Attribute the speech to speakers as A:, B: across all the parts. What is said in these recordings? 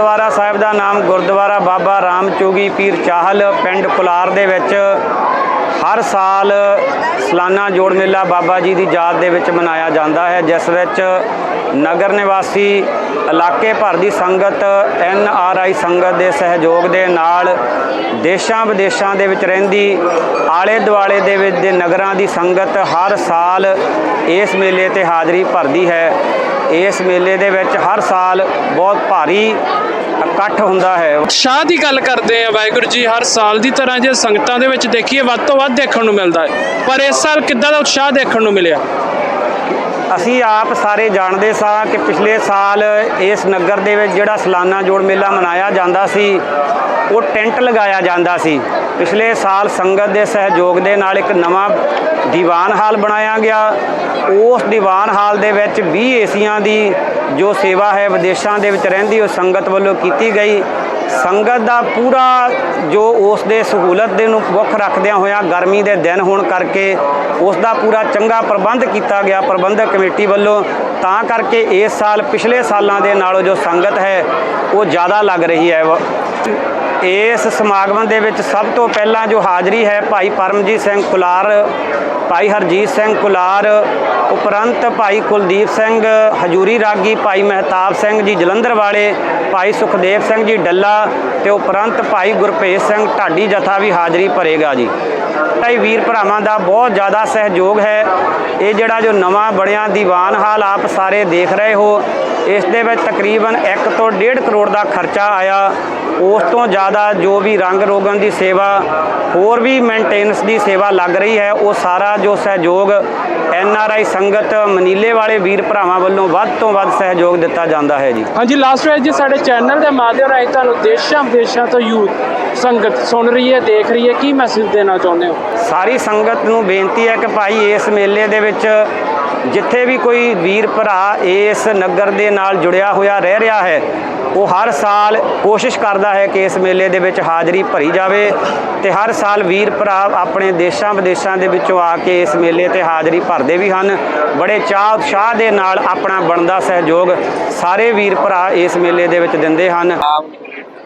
A: ਗੁਰਦੁਆਰਾ ਸਾਹਿਬ ਦਾ ਨਾਮ ਗੁਰਦੁਆਰਾ ਬਾਬਾ ਰਾਮ ਚੋਗੀ ਪੀਰ ਚਾਹਲ ਪਿੰਡ ਕੁਲਾਰ ਦੇ ਵਿੱਚ ਹਰ ਸਾਲ ਸਲਾਨਾ ਜੋੜ ਮੇਲਾ ਬਾਬਾ ਜੀ ਦੀ ਯਾਦ ਦੇ ਵਿੱਚ ਮਨਾਇਆ ਜਾਂਦਾ ਹੈ, ਜਿਸ ਵਿੱਚ ਨਗਰ ਨਿਵਾਸੀ ਇਲਾਕੇ ਭਰ ਦੀ ਸੰਗਤ, ਐਨ ਆਰ ਆਈ ਸੰਗਤ ਦੇ ਸਹਿਯੋਗ ਦੇ ਨਾਲ ਦੇਸ਼ਾਂ ਵਿਦੇਸ਼ਾਂ ਦੇ ਵਿੱਚ ਰਹਿੰਦੀ ਆਲੇ ਦੁਆਲੇ ਦੇ ਵਿੱਚ ਦੇ ਨਗਰਾਂ ਦੀ ਸੰਗਤ ਹਰ ਸਾਲ ਇਸ ਮੇਲੇ ਤੇ ਹਾਜ਼ਰੀ ਭਰਦੀ ਹੈ। ਇਸ ਮੇਲੇ ਦੇ ਵਿੱਚ ਹਰ ਸਾਲ ਬਹੁਤ ਭਾਰੀ ਇਕੱਠ ਹੁੰਦਾ ਹੈ।
B: ਉਤਸ਼ਾਹ ਦੀ ਗੱਲ ਕਰਦੇ ਆ ਵਾਹਿਗੁਰੂ ਜੀ ਹਰ ਸਾਲ ਦੀ ਤਰ੍ਹਾਂ ਜੇ ਸੰਗਤਾਂ ਦੇ ਵਿੱਚ ਦੇਖੀਏ ਵੱਧ ਤੋਂ ਵੱਧ ਦੇਖਣ ਨੂੰ ਮਿਲਦਾ ਹੈ। ਪਰ ਇਸ ਸਾਲ ਕਿੱਦਾਂ ਦਾ ਉਤਸ਼ਾਹ ਦੇਖਣ ਨੂੰ ਮਿਲਿਆ?
A: ਅਸੀਂ ਆਪ ਸਾਰੇ ਜਾਣਦੇ ਸਾਂ ਕਿ ਪਿਛਲੇ ਸਾਲ ਇਸ ਨਗਰ ਦੇ ਵਿੱਚ ਜਿਹੜਾ ਸਾਲਾਨਾ ਜੋੜ ਮੇਲਾ ਮਨਾਇਆ ਜਾਂਦਾ ਸੀ ਉਹ ਟੈਂਟ ਲਗਾਇਆ ਜਾਂਦਾ ਸੀ। ਪਿਛਲੇ ਸਾਲ ਸੰਗਤ ਦੇ ਸਹਿਯੋਗ ਦੇ ਨਾਲ ਇੱਕ ਨਵਾਂ ਦੀਵਾਨ ਹਾਲ ਬਣਾਇਆ ਗਿਆ। ਉਸ ਦੀਵਾਨ ਹਾਲ ਦੇ ਵਿੱਚ 20 ਏਸੀਆਂ ਦੀ ਜੋ ਸੇਵਾ ਹੈ ਵਿਦੇਸ਼ਾਂ ਦੇ ਵਿੱਚ ਰਹਿੰਦੀ, ਉਹ ਸੰਗਤ ਵੱਲੋਂ ਕੀਤੀ ਗਈ। ਸੰਗਤ ਦਾ ਪੂਰਾ ਜੋ ਉਸ ਦੇ ਸਹੂਲਤ ਦੇ ਨੂੰ ਮੁੱਖ ਰੱਖਦਿਆਂ ਹੋਇਆਂ ਗਰਮੀ ਦੇ ਦਿਨ ਹੋਣ ਕਰਕੇ ਉਸ ਦਾ ਪੂਰਾ ਚੰਗਾ ਪ੍ਰਬੰਧ ਕੀਤਾ ਗਿਆ, ਪ੍ਰਬੰਧਕ ਕਮੇਟੀ ਵੱਲੋਂ। ਤਾਂ ਕਰਕੇ ਇਸ ਸਾਲ ਪਿਛਲੇ ਸਾਲਾਂ ਦੇ ਨਾਲੋਂ ਜੋ ਸੰਗਤ ਹੈ, ਉਹ ਜ਼ਿਆਦਾ ਲੱਗ ਰਹੀ ਹੈ। ਇਸ ਸਮਾਗਮ ਦੇ ਵਿੱਚ ਸਭ ਤੋਂ ਪਹਿਲਾਂ ਜੋ ਹਾਜ਼ਰੀ ਹੈ ਭਾਈ ਪਰਮਜੀਤ ਸਿੰਘ ਕੁਲਾਰ, ਭਾਈ ਹਰਜੀਤ ਸਿੰਘ ਕੁਲਾਰ, ਉਪਰੰਤ ਭਾਈ ਕੁਲਦੀਪ ਸਿੰਘ, ਹਜੂਰੀ ਰਾਗੀ ਭਾਈ ਮਹਿਤਾਬ ਸਿੰਘ ਜੀ ਜਲੰਧਰ ਵਾਲੇ, ਭਾਈ ਸੁਖਦੇਵ ਸਿੰਘ ਜੀ ਡੱਲਾ ਤੇ ਉਪਰੰਤ ਭਾਈ ਗੁਰਭੇਜ ਸਿੰਘ ਢਾਡੀ ਜਥਾ ਵੀ ਹਾਜ਼ਰੀ ਭਰੇਗਾ ਜੀ। ਭਾਈ ਵੀਰ ਭਰਾਵਾਂ ਦਾ ਬਹੁਤ ਜ਼ਿਆਦਾ ਸਹਿਯੋਗ ਹੈ। ਇਹ ਜਿਹੜਾ ਜੋ ਨਵਾਂ ਬਣਿਆ ਦੀਵਾਨ ਹਾਲ ਆਪ ਸਾਰੇ ਦੇਖ ਰਹੇ ਹੋ। ਇਸ ਦੇ ਵਿੱਚ ਤਕਰੀਬਨ 1 ਤੋਂ 1.5 ਕਰੋੜ ਦਾ ਖਰਚਾ ਆਇਆ। ਉਸ ਤੋਂ ਜ਼ਿਆਦਾ ਜੋ ਵੀ ਰੰਗ ਰੋਗਨ ਦੀ ਸੇਵਾ, ਹੋਰ ਵੀ ਮੇਨਟੇਨੈਂਸ ਦੀ ਸੇਵਾ ਲੱਗ ਰਹੀ ਹੈ। ਉਹ ਸਾਰਾ ਜੋ ਸਹਿਯੋਗ ਐਨ ਆਰ ਆਈ ਸੰਗਤ ਮਨੀਲੇ ਵਾਲੇ ਵੀਰ ਭਰਾਵਾਂ ਵੱਲੋਂ ਵੱਧ ਤੋਂ ਵੱਧ ਸਹਿਯੋਗ ਦਿੱਤਾ ਜਾਂਦਾ ਹੈ ਜੀ।
B: ਹਾਂਜੀ ਲਾਸਟ ਵਾਰ ਜੀ ਸਾਡੇ ਚੈਨਲ ਦੇ ਮਾਧਿਅਮ ਰਾਹੀਂ ਤੁਹਾਨੂੰ ਦੇਸ਼ਾਂ ਵਿਦੇਸ਼ਾਂ ਤੋਂ ਯੂਥ ਸੰਗਤ ਸੁਣ ਰਹੀ ਹੈ ਦੇਖ ਰਹੀ ਹੈ ਕੀ ਮੈਸੇਜ ਦੇਣਾ ਚਾਹੁੰਦੇ ਹੋ?
A: ਸਾਰੀ ਸੰਗਤ ਨੂੰ ਬੇਨਤੀ ਹੈ ਕਿ ਭਾਈ ਇਸ ਮੇਲੇ ਦੇ ਵਿੱਚ ਜਿੱਥੇ ਵੀ ਕੋਈ ਵੀਰ ਭਰਾ ਇਸ ਨਗਰ ਦੇ ਨਾਲ ਜੁੜਿਆ ਹੋਇਆ ਰਹਿ ਰਿਹਾ ਹੈ, ਉਹ ਹਰ ਸਾਲ ਕੋਸ਼ਿਸ਼ ਕਰਦਾ ਹੈ ਕਿ ਇਸ ਮੇਲੇ ਦੇ ਵਿੱਚ ਹਾਜ਼ਰੀ ਭਰੀ ਜਾਵੇ ਤੇ ਹਰ ਸਾਲ ਵੀਰ ਭਰਾ ਆਪਣੇ ਦੇਸ਼ਾਂ ਵਿਦੇਸ਼ਾਂ ਦੇ ਵਿੱਚੋਂ ਆ ਕੇ ਇਸ ਮੇਲੇ ਤੇ ਹਾਜ਼ਰੀ ਭਰਦੇ ਵੀ ਹਨ। ਬੜੇ ਚਾਹ ਉਤਸ਼ਾਹ ਦੇ ਨਾਲ ਆਪਣਾ ਬਣਦਾ ਸਹਿਯੋਗ ਸਾਰੇ ਵੀਰ ਭਰਾ ਇਸ ਮੇਲੇ ਦੇ ਵਿੱਚ ਦਿੰਦੇ ਹਨ।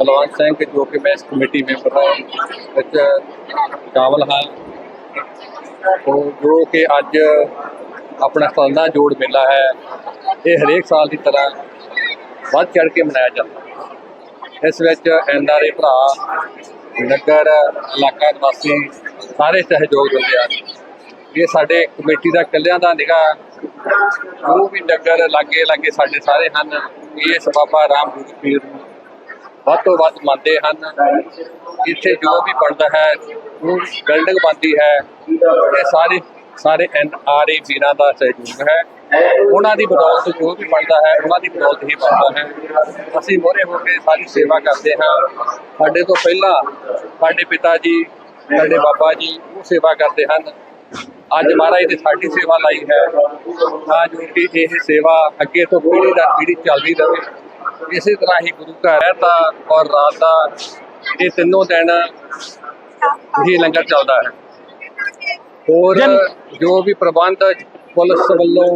C: ਬਲਵੰਤ ਸਿੰਘ ਜੋ ਕਿ ਮੈਂ ਇਸ ਕਮੇਟੀ ਮੈਂਬਰ ਹਾਂ, ਵਿੱਚ ਸ਼ਾਮਲ ਹਾਂ ਜੋ ਕਿ ਅੱਜ ਆਪਣਾ ਸਾਲਾਨਾ ਜੋੜ ਮੇਲਾ ਹੈ। ਇਹ ਹਰੇਕ ਸਾਲ ਦੀ ਤਰ੍ਹਾਂ ਵੱਧ ਚੜ ਕੇ ਮਨਾਇਆ ਜਾਂਦਾ ਹੈ। ਇਸ ਵਿੱਚ ਐਨਆਰਏ ਭਰਾ, ਨਗਰ, ਇਲਾਕਾ ਨਿਵਾਸੀ ਸਾਰੇ ਸਹਿਯੋਗ ਦਿੰਦੇ ਹਨ। ਇਹ ਸਾਡੇ ਕਮੇਟੀ ਦਾ ਇਕੱਲਿਆਂ ਦਾ ਨਿਗਾ ਜੋ ਵੀ ਨਗਰ ਲਾਗੇ ਲਾਗੇ ਸਾਡੇ ਸਾਰੇ ਹਨ, ਇਹ ਬਾਬਾ ਰਾਮ ਗੁਰੂ ਪੀਰ ਨੂੰ ਵੱਧ ਤੋਂ ਵੱਧ ਮੰਨਦੇ ਹਨ। ਇੱਥੇ ਜੋ ਵੀ ਬਣਦਾ ਹੈ ਉਹ ਬਿਲਡਿੰਗ ਬਣਦੀ ਹੈ, ਇਹ ਸਾਰੇ ਸਾਰੇ ਐਨ ਆਰ ਏ ਵੀਰਾਂ ਦਾ ਸਹਿਯੋਗ ਹੈ। ਉਹਨਾਂ ਦੀ ਬਦੌਲਤ ਜੋ ਵੀ ਬਣਦਾ ਹੈ, ਉਹਨਾਂ ਦੀ ਬਦੌਲਤ ਹੀ ਬਣਦਾ ਹੈ। ਅਸੀਂ ਮੋਰੇ ਹੋ ਕੇ ਸਾਰੀ ਸੇਵਾ ਕਰਦੇ ਹਾਂ। ਸਾਡੇ ਤੋਂ ਪਹਿਲਾਂ ਸਾਡੇ ਪਿਤਾ ਜੀ, ਸਾਡੇ ਬਾਬਾ ਜੀ ਉਹ ਸੇਵਾ ਕਰਦੇ ਹਨ। ਅੱਜ ਮਹਾਰਾਜ ਨੇ ਸਾਡੀ ਸੇਵਾ ਲਾਈ ਹੈ। ਤਾਂ ਜੋ ਕਿ ਇਹ ਸੇਵਾ ਅੱਗੇ ਤੋਂ ਪੀੜੀ ਦਰ ਪੀੜ੍ਹੀ ਚੱਲਦੀ ਰਹੇ। ਇਸੇ ਤਰ੍ਹਾਂ ਹੀ ਗੁਰੂ ਘਰ ਹੈ ਤਾਂ ਔਰ ਰਾਤ ਦਾ ਇਹ ਤਿੰਨੋਂ ਦਿਨ ਇਹ ਲੰਗਰ ਚੱਲਦਾ ਹੈ। ਹੋਰ ਜੋ ਵੀ ਪ੍ਰਬੰਧ ਪੁਲਿਸ ਵੱਲੋਂ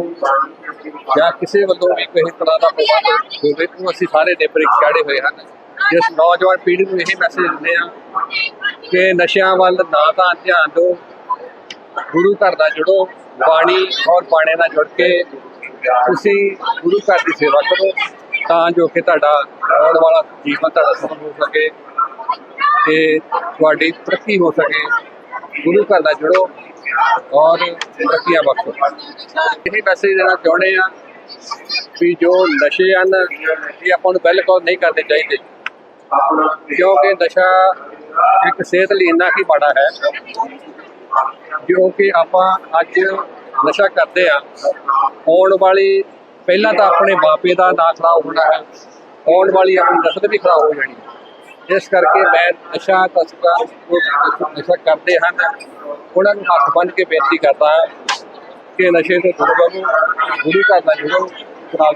C: ਜਾਂ ਕਿਸੇ ਵੱਲੋਂ ਵੀ ਕਿਸੇ ਤਰ੍ਹਾਂ ਦਾ ਪ੍ਰਬੰਧ ਹੋਵੇ ਉਹ ਅਸੀਂ ਸਾਰੇ ਨੇਪਰ ਚਾੜੇ ਹੋਏ ਹਨ। ਜਿਸ ਨੌਜਵਾਨ ਪੀੜ੍ਹੀ ਨੂੰ ਇਹ ਮੈਸੇਜ ਦਿੰਦੇ ਆ ਕਿ ਨਸ਼ਿਆਂ ਵੱਲ ਨਾ ਤਾਂ ਧਿਆਨ ਦਿਓ ਗੁਰੂ ਘਰ ਨਾਲ ਜੁੜੋ ਬਾਣੀ ਔਰ ਬਾਣੇ ਨਾਲ ਜੁੜ ਕੇ ਤੁਸੀਂ ਗੁਰੂ ਘਰ ਦੀ ਸੇਵਾ ਕਰੋ ਤਾਂ ਜੋ ਕਿ ਤੁਹਾਡਾ ਆਉਣ ਵਾਲਾ ਜੀਵਨ ਤੁਹਾਡਾ ਸਫਲ ਹੋ ਸਕੇ ਤੇ ਤੁਹਾਡੀ ਤਰੱਕੀ ਹੋ ਸਕੇ। ਗੁਰੂ ਘਰ ਨਾਲ ਜੁੜੋ ਔਰ ਤਰੱਕੀਆਂ ਬਖਸ਼ੋ ਇਹ ਮੈਸੇਜ ਦੇਣਾ ਚਾਹੁੰਦੇ ਆ ਵੀ ਜੋ ਨਸ਼ੇ ਹਨ, ਇਹ ਆਪਾਂ ਨੂੰ ਬਿਲਕੁਲ ਨਹੀਂ ਕਰਨੇ ਚਾਹੀਦੇ। ਕਿਉਂਕਿ ਨਸ਼ਾ ਇੱਕ ਸਿਹਤ ਲਈ ਇੰਨਾ ਹੀ ਮਾੜਾ ਹੈ ਜੋ ਕਿ ਆਪਾਂ ਅੱਜ ਨਸ਼ਾ ਕਰਦੇ ਆ ਆਉਣ ਵਾਲੀ, ਪਹਿਲਾਂ ਤਾਂ ਆਪਣੇ ਮਾਪੇ ਦਾ ਨਾਂ ਖਰਾਬ ਹੋਣਾ ਹੈ, ਆਉਣ ਵਾਲੀ ਆਪਣੀ ਨਸਲ ਵੀ ਖਰਾਬ ਹੋ ਜਾਣੀ ਹੈ। ਇਸ ਕਰਕੇ ਮੈਂ ਨਸ਼ਾ ਤਸਕਰਾਂ ਜੋ ਨਸ਼ਾ ਕਰਦੇ ਹਨ। ਉਹਨਾਂ ਨੂੰ ਹੱਥ ਬੰਨ੍ਹ ਕੇ ਬੇਨਤੀ ਕਰਦਾ ਹਾਂ ਕਿ ਨਸ਼ੇ ਤੋਂ ਦੂਰ ਰਹੋ ਗੁਰੂ ਘਰ ਨਾਲ ਜੁੜੋ ਖਰਾਬ